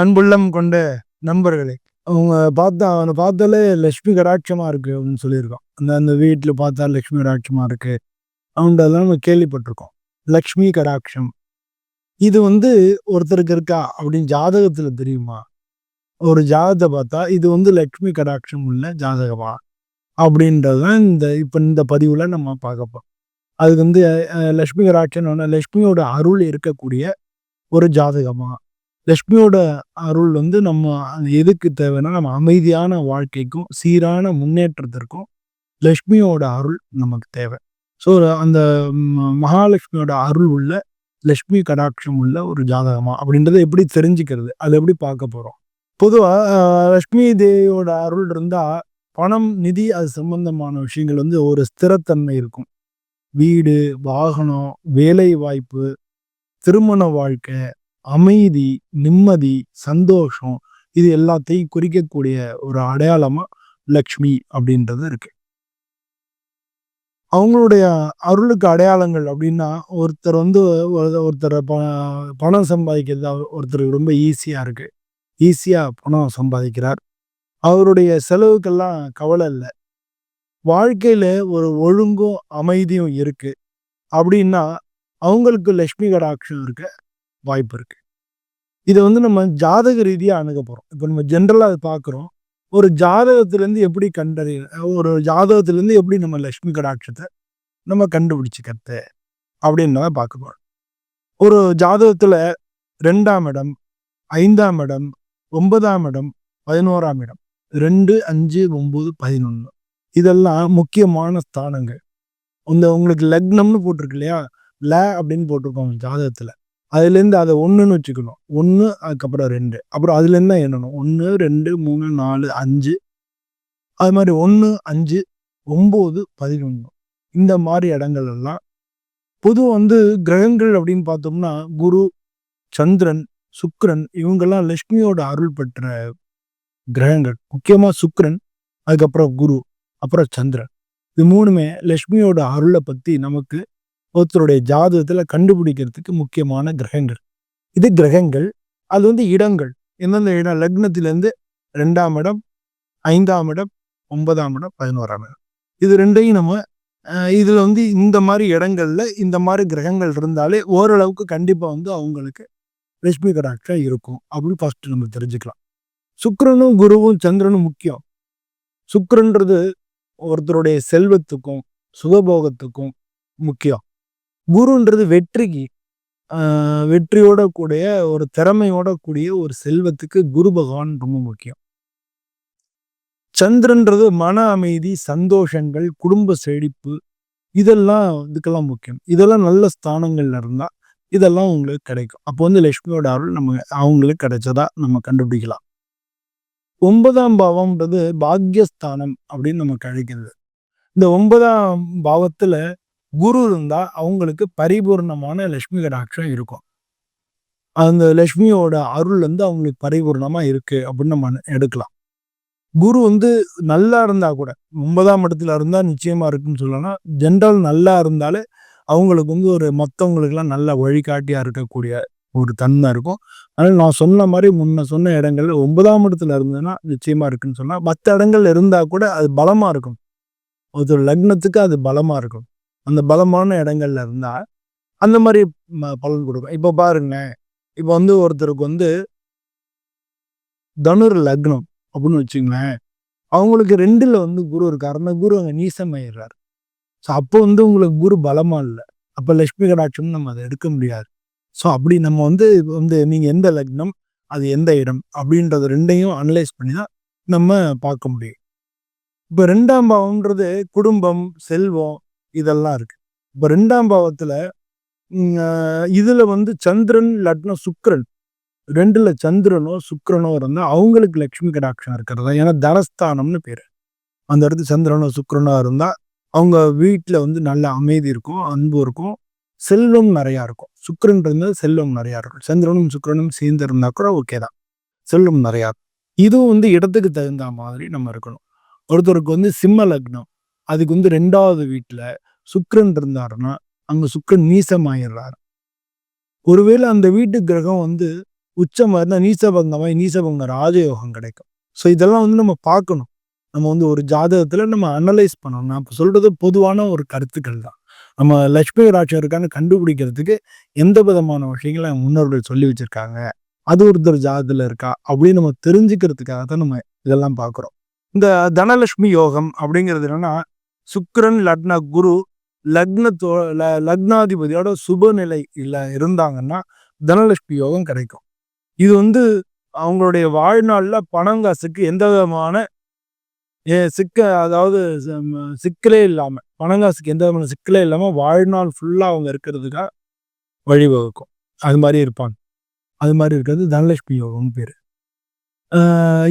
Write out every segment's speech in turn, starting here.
அன்புள்ளம் கொண்ட நண்பர்களே. அவங்க பார்த்தா அவனை பார்த்தாலே லக்ஷ்மி கடாட்சமாக இருக்குது அப்படின்னு சொல்லியிருக்கோம் அந்த அந்த வீட்டில் பார்த்தா லக்ஷ்மி கடாட்சமா இருக்குது அவன்டெல்லாம் நம்ம கேள்விப்பட்டிருக்கோம். லக்ஷ்மி கடாட்சம். இது வந்து ஒருத்தருக்கு இருக்கா அப்படின்னு ஜாதகத்தில் தெரியுமா? ஒரு ஜாதகத்தை பார்த்தா இது வந்து லக்ஷ்மி கடாட்சம் உள்ள ஜாதகமா? அப்படின்றதுதான் இந்த இப்போ இந்த பதிவில் நம்ம பார்க்கப்போம் அதுக்கு வந்து லக்ஷ்மி கடாட்சம் லக்ஷ்மியோட அருள் இருக்கக்கூடிய ஒரு ஜாதகமாக லக்ஷ்மியோட அருள் வந்து நம்ம எதுக்கு தேவைன்னா நம்ம அமைதியான வாழ்க்கைக்கும் சீரான முன்னேற்றத்திற்கும் லக்ஷ்மியோட அருள் நமக்கு தேவை. ஸோ அந்த மகாலட்சுமியோட அருள் உள்ள லக்ஷ்மி கடாட்சம் உள்ள ஒரு ஜாதகமா அப்படின்றத எப்படி தெரிஞ்சுக்கிறது? அதை எப்படி பார்க்க போகிறோம் பொதுவாக லக்ஷ்மி தேவியோட அருள் இருந்தால் பணம் நிதி அது சம்பந்தமான விஷயங்கள் வந்து ஒரு ஸ்திரத்தன்மை இருக்கும். வீடு வாகனம் வேலை வாய்ப்பு திருமண வாழ்க்கை அமைதி நிம்மதி சந்தோஷம் இது எல்லாத்தையும் குறிக்கக்கூடிய ஒரு அடையாளமா லக்ஷ்மி அப்படின்றது இருக்கு. அவங்களுடைய அருளுக்கு அடையாளங்கள் அப்படின்னா ஒருத்தர் வந்து ஒருத்தர் பணம் சம்பாதிக்கிறது ஒருத்தருக்கு ரொம்ப ஈஸியா இருக்கு. ஈஸியா பணம் சம்பாதிக்கிறார். அவருடைய செலவுக்கெல்லாம் கவலை இல்லை. வாழ்க்கையில ஒரு ஒழுங்கும் அமைதியும் இருக்கு. அப்படின்னா அவங்களுக்கு லக்ஷ்மி கடாட்சம் இருக்க வாய்ப்பு இருக்கு. இதை வந்து நம்ம ஜாதக ரீதியாக அணுக போகிறோம் இப்போ நம்ம ஜென்ரலாக அதை பார்க்குறோம் ஒரு ஜாதகத்திலேருந்து எப்படி கண்டறிய ஒரு ஜாதகத்திலேருந்து எப்படி நம்ம லக்ஷ்மி கடாட்சத்தை நம்ம கண்டுபிடிச்சிக்கிறது அப்படின்னு பார்க்க போகிறோம் ஒரு ஜாதகத்தில் ரெண்டாம் இடம் ஐந்தாம் இடம் ஒன்பதாம் இடம் பதினோராம் இடம் ரெண்டு அஞ்சு ஒம்பது பதினொன்று இதெல்லாம் முக்கியமான ஸ்தானங்கள். இந்த உங்களுக்கு லக்னம்னு போட்டிருக்கு இல்லையா? ல அப்படின்னு போட்டிருக்கோம் ஜாதகத்தில். அதுலேருந்து அதை ஒன்றுன்னு வச்சுக்கணும். ஒன்று அதுக்கப்புறம் ரெண்டு. அப்புறம் அதுலேருந்து தான் எண்ணணும். ஒன்று ரெண்டு மூணு நாலு அஞ்சு. அது மாதிரி ஒன்று அஞ்சு ஒம்பது பதினொன்று. இந்த மாதிரி இடங்கள் எல்லாம் பொது வந்து கிரகங்கள் அப்படின்னு பார்த்தோம்னா குரு சந்திரன் சுக்ரன் இவங்கெல்லாம் லக்ஷ்மியோட அருள் பெற்ற கிரகங்கள். முக்கியமாக சுக்ரன் அதுக்கப்புறம் குரு அப்புறம் சந்திரன். இது மூணுமே லக்ஷ்மியோட அருளை பற்றி நமக்கு ஒருத்தருடைய ஜாதகத்தில் கண்டுபிடிக்கிறதுக்கு முக்கியமான கிரகங்கள். இது கிரகங்கள் அது வந்து இடங்கள். எந்தெந்த இடம்? லக்னத்திலேருந்து ரெண்டாம் இடம் ஐந்தாம் இடம் ஒன்பதாம் இடம் பதினோராம் இடம். இது ரெண்டையும் நம்ம இதில் வந்து இந்த மாதிரி இடங்கள்ல இந்த மாதிரி கிரகங்கள் இருந்தாலே ஓரளவுக்கு கண்டிப்பாக வந்து அவங்களுக்கு லட்சுமி கடாட்சம் இருக்கும். அப்படின்னு ஃபஸ்ட்டு நம்ம தெரிஞ்சுக்கலாம். சுக்கரனும் குருவும் சந்திரனும் முக்கியம். சுக்கரன்றது ஒருத்தருடைய செல்வத்துக்கும் சுகபோகத்துக்கும் முக்கியம். குருன்றது வெற்றிக்கு வெற்றியோட கூடிய ஒரு திறமையோட கூடிய ஒரு செல்வத்துக்கு குரு பகவான் ரொம்ப முக்கியம். சந்திரன்றது மன அமைதி சந்தோஷங்கள் குடும்ப செழிப்பு இதெல்லாம் இதுக்கெல்லாம் முக்கியம். இதெல்லாம் நல்ல ஸ்தானங்கள்ல இருந்தா இதெல்லாம் உங்களுக்கு கிடைக்கும். அப்போ வந்து லட்சுமியோட அருள் நம்ம அவங்களுக்கு கிடைச்சதா நம்ம கண்டுபிடிக்கலாம். ஒன்பதாம் பாவம்ன்றது பாக்யஸ்தானம் அப்படின்னு நமக்கு அழைக்கிறது. இந்த ஒன்பதாம் பாவத்துல குரு இருந்தால் அவங்களுக்கு பரிபூர்ணமான லக்ஷ்மி கடாட்சம் இருக்கும். அந்த லக்ஷ்மியோட அருள் வந்து அவங்களுக்கு பரிபூர்ணமாக இருக்குது அப்படின்னு நம்ம எடுக்கலாம். குரு வந்து நல்லா இருந்தால் கூட ஒன்பதாம் இடத்துல இருந்தால் நிச்சயமாக இருக்குன்னு சொல்லலாம். ஜென்ரல் நல்லா இருந்தாலே அவங்களுக்கு வந்து ஒரு மற்றவங்களுக்கெல்லாம் நல்ல வழிகாட்டியாக இருக்கக்கூடிய ஒரு தன்மை இருக்கும். அதனால் நான் சொன்ன மாதிரி முன்ன சொன்ன இடங்கள்ல ஒன்பதாம் இடத்துல இருந்ததுன்னா நிச்சயமாக இருக்குன்னு சொன்னால் மற்ற இடங்கள்ல இருந்தால் கூட அது பலமாக இருக்கும். ஒரு லக்னத்துக்கு அது பலமாக இருக்கும். அந்த பலமான இடங்கள்ல இருந்தால் அந்த மாதிரி பலன் கொடுக்கும் இப்போ பாருங்களேன். இப்போ வந்து ஒருத்தருக்கு வந்து தனுர் லக்னம் அப்படின்னு வச்சுங்களேன். அவங்களுக்கு ரெண்டுல வந்து குரு இருக்கார். அந்த குரு அங்கே நீசமாயிடுறாரு ஸோ அப்போ வந்து உங்களுக்கு குரு பலமா இல்லை. அப்போ லக்ஷ்மி கடாட்சம் நம்ம அதை எடுக்க முடியாது. ஸோ அப்படி நம்ம வந்து வந்து நீங்கள் எந்த லக்னம் அது எந்த இடம் அப்படின்றத ரெண்டையும் அனலைஸ் பண்ணி தான் நம்ம பார்க்க முடியும். இப்போ ரெண்டாம் பாவம்ன்றது குடும்பம் செல்வம் இதெல்லாம் இருக்கு. இப்ப ரெண்டாம் பாவத்துல இதுல வந்து சந்திரன் லக்ன சுக்கரன். ரெண்டுல சந்திரனோ சுக்கரனோ இருந்தா அவங்களுக்கு லக்ஷ்மி கடாட்சம் இருக்கிறதா? ஏன்னா தனஸ்தானம்னு பேரு. அந்த இடத்து சந்திரனோ சுக்கரனோ இருந்தா அவங்க வீட்டுல வந்து நல்ல அமைதி இருக்கும் அன்பு இருக்கும் செல்வம் நிறையா இருக்கும். சுக்கரன் இருந்தால் செல்வம் நிறையா இருக்கும். சந்திரனும் சுக்கரனும் சேர்ந்து இருந்தா கூட ஓகே தான். செல்வம் நிறையா இருக்கும். இதுவும் வந்து இடத்துக்கு தகுந்த மாதிரி நம்ம இருக்கணும். ஒருத்தருக்கு வந்து சிம்ம லக்னம் அதுக்கு வந்து ரெண்டாவது வீட்டில் சுக்கரன் இருந்தாருன்னா அங்கே சுக்கரன் நீசமாயிடுறாரு. ஒருவேளை அந்த வீட்டு கிரகம் வந்து உச்சமாக இருந்தால் நீசபங்கமாய் நீசபங்க ராஜயோகம் கிடைக்கும். ஸோ இதெல்லாம் வந்து நம்ம பார்க்கணும். நம்ம வந்து ஒரு ஜாதகத்தில் நம்ம அனலைஸ் பண்ணணும். நான் இப்போ சொல்கிறது பொதுவான ஒரு கருத்துக்கள் தான். நம்ம லட்சுமி ராட்சருக்கான இருக்கான்னு கண்டுபிடிக்கிறதுக்கு எந்த விதமான விஷயங்களை முன்னோர்கள் சொல்லி வச்சுருக்காங்க? அது ஒருத்தர் ஜாதத்தில் இருக்கா? அப்படின்னு நம்ம தெரிஞ்சுக்கிறதுக்காக தான் நம்ம இதெல்லாம் பார்க்குறோம். இந்த தனலட்சுமி யோகம் அப்படிங்கிறது என்னென்னா சுக்கரன் லக்ன குரு லக்னத்தோ ல- லக்னாதிபதியோட சுபநிலை இல்லை இருந்தாங்கன்னா தனலட்சுமி யோகம் கிடைக்கும். இது வந்து அவங்களுடைய வாழ்நாளில் பணம் காசுக்கு எந்த விதமான ஏ, சிக்க அதாவது சிக்கலே இல்லாமல் பணங்காசுக்கு எந்த விதமான சிக்கலே இல்லாமல் வாழ்நாள் ஃபுல்லாக அவங்க இருக்கிறதுக்காக வழிவகுக்கும். அது மாதிரி இருப்பாங்க. அது மாதிரி இருக்கிறது தனலட்சுமி யோகம்னு பேர்.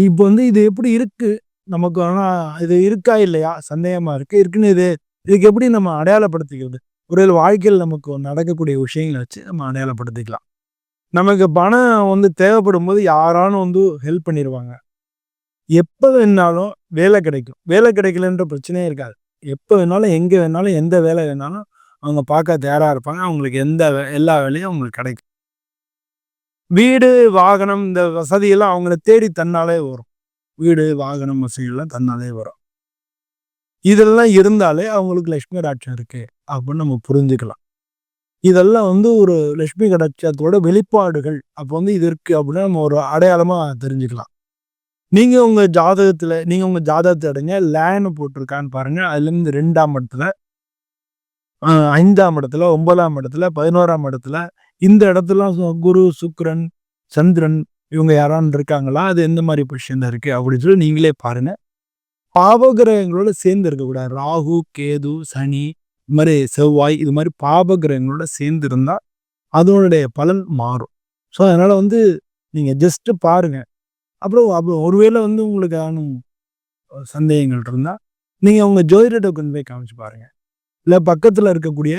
இப்போ வந்து இது எப்படி இருக்குது நமக்கு ஆனால் இது இருக்கா இல்லையா? சந்தேகமா இருக்கு. இருக்குன்னு இது இதுக்கு எப்படி நம்ம அடையாளப்படுத்திக்கிறது? ஒரு வாழ்க்கையில் நமக்கு நடக்கக்கூடிய விஷயங்களை வச்சு நம்ம அடையாளப்படுத்திக்கலாம். நமக்கு பணம் வந்து தேவைப்படும் போது யாராலும் வந்து ஹெல்ப் பண்ணிடுவாங்க எப்போ வேணாலும் வேலை கிடைக்கும். வேலை கிடைக்கலன்ற பிரச்சனையே இருக்காது. எப்போ வேணாலும் எங்கே வேணாலும் எந்த வேலை வேணாலும் அவங்க பார்க்க தயாராக இருப்பாங்க. அவங்களுக்கு எந்த வே- எல்லா வேலையும் அவங்களுக்கு கிடைக்கும். வீடு வாகனம் இந்த வசதியெல்லாம் அவங்கள தேடி தன்னாலே வரும். வீடு வாகனம் வசதிகள்லாம் தன்னாலே வரும். இதெல்லாம் இருந்தாலே அவங்களுக்கு லட்சுமி கடாட்சம் இருக்கு அப்படின்னு நம்ம புரிஞ்சுக்கலாம். இதெல்லாம் வந்து ஒரு லட்சுமி கடாட்சத்தோட வெளிப்பாடுகள். அப்போ வந்து இது இருக்கு அப்படின்னு நம்ம ஒரு அடையாளமாக தெரிஞ்சுக்கலாம். நீங்கள் உங்கள் ஜாதகத்தில் நீங்கள் உங்கள் ஜாதகத்தை அடைஞ்ச லேனு போட்டிருக்கான்னு பாருங்கள் அதுலேருந்து ரெண்டாம் இடத்துல ஐந்தாம் இடத்துல ஒன்பதாம் இடத்துல பதினோராம் இடத்துல இந்த இடத்துல சு- குரு சுக்கரன் சந்திரன் இவங்க யாரான்னு இருக்காங்களா? அது எந்த மாதிரி பொசிஷன்ல இருக்கு? அப்படின்னு சொல்லி நீங்களே பாருங்க. பாவகிரகங்களோட சேர்ந்து இருக்கக்கூடாது ராகு கேது சனி இது மாதிரி செவ்வாய் இது மாதிரி பாவகிரகங்களோட சேர்ந்து இருந்தால் அதனுடைய பலன் மாறும். ஸோ அதனால் வந்து நீங்கள் ஜஸ்ட்டு பாருங்க. அப்புறம் அப்புறம் ஒருவேளை வந்து உங்களுக்கு ஆனும் சந்தேகங்கள் இருந்தால் நீங்கள் உங்கள் ஜோதிடத்தை கொண்டு போய் காமிச்சு பாருங்கள் இல்லை பக்கத்தில் இருக்கக்கூடிய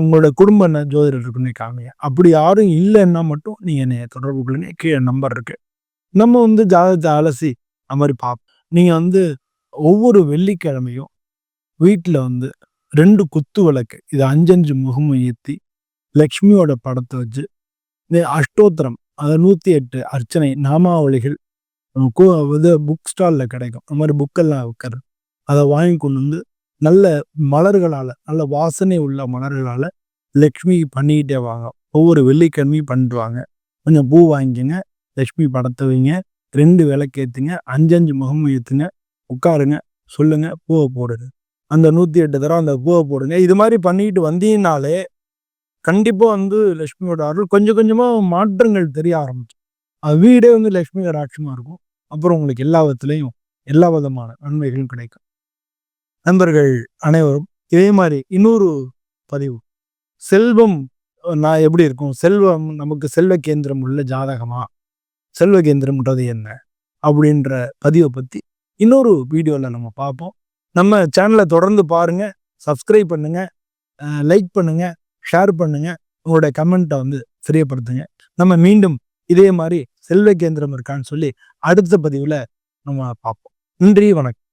உங்களோட குடும்ப ஜோதிடர் இருக்குன்னு காமிங்க. அப்படி யாரும் இல்லைன்னா மட்டும் நீங்க என்னை தொடர்பு கொள்ளுங்க. கீழே நம்பர் இருக்கு. நம்ம வந்து ஜாதகத்தை அலசி அந்த மாதிரி பார்ப்போம் நீங்க வந்து ஒவ்வொரு வெள்ளிக்கிழமையும் வீட்டில் வந்து ரெண்டு குத்து விளக்கு இது அஞ்சஞ்சு முகமும் ஏற்றி லக்ஷ்மியோட படத்தை வச்சு இந்த அஷ்டோத்திரம் அதை நூற்றி எட்டு அர்ச்சனை நாமாவளிகள் இது புக் ஸ்டாலில் கிடைக்கும். அந்த மாதிரி புக்கெல்லாம் வைக்கிறது. அதை வாங்கி கொண்டு வந்து நல்ல மலர்களால் நல்ல வாசனை உள்ள மலர்களால் லக்ஷ்மி பண்ணிக்கிட்டே வாங்க. ஒவ்வொரு வெள்ளிக்கிழமையும் பண்ணிடுவாங்க. கொஞ்சம் பூ வாங்கிக்கங்க லக்ஷ்மி படத்தை வைங்க ரெண்டு விளக்கு ஏற்றுங்க அஞ்சஞ்சு முகம் ஏற்றுங்க உட்காருங்க சொல்லுங்கள் பூவை போடுங்க. அந்த நூற்றி எட்டு தடவை அந்த பூவை போடுங்க. இது மாதிரி பண்ணிக்கிட்டு வந்தீங்கனாலே கண்டிப்பாக வந்து லக்ஷ்மியோட அருள் கொஞ்சம் கொஞ்சமாக மாற்றங்கள் தெரிய ஆரம்பிச்சு அது வீடே வந்து லக்ஷ்மி ஆட்சியமாக இருக்கும். அப்புறம் உங்களுக்கு எல்லா விதத்துலேயும் எல்லா விதமான நன்மைகளும் கிடைக்கும். நண்பர்கள் அனைவரும் இதே மாதிரி இன்னொரு பதிவு. செல்வம் நான் எப்படி இருக்கும்? செல்வம் நமக்கு செல்வ கேந்திரம் உள்ள ஜாதகமா? செல்வ கேந்திரம்ன்றது என்ன? அப்படின்ற பதிவை பற்றி இன்னொரு வீடியோவில் நம்ம பார்ப்போம். நம்ம சேனலை தொடர்ந்து பாருங்கள் சப்ஸ்கிரைப் பண்ணுங்கள் லைக் பண்ணுங்கள் ஷேர் பண்ணுங்கள் உங்களோட கமெண்ட்டை வந்து தெரியப்படுத்துங்க. நம்ம மீண்டும் இதே மாதிரி செல்வ கேந்திரம் இருக்கான்னு சொல்லி அடுத்த பதிவில் நம்ம பார்ப்போம். நன்றி வணக்கம்.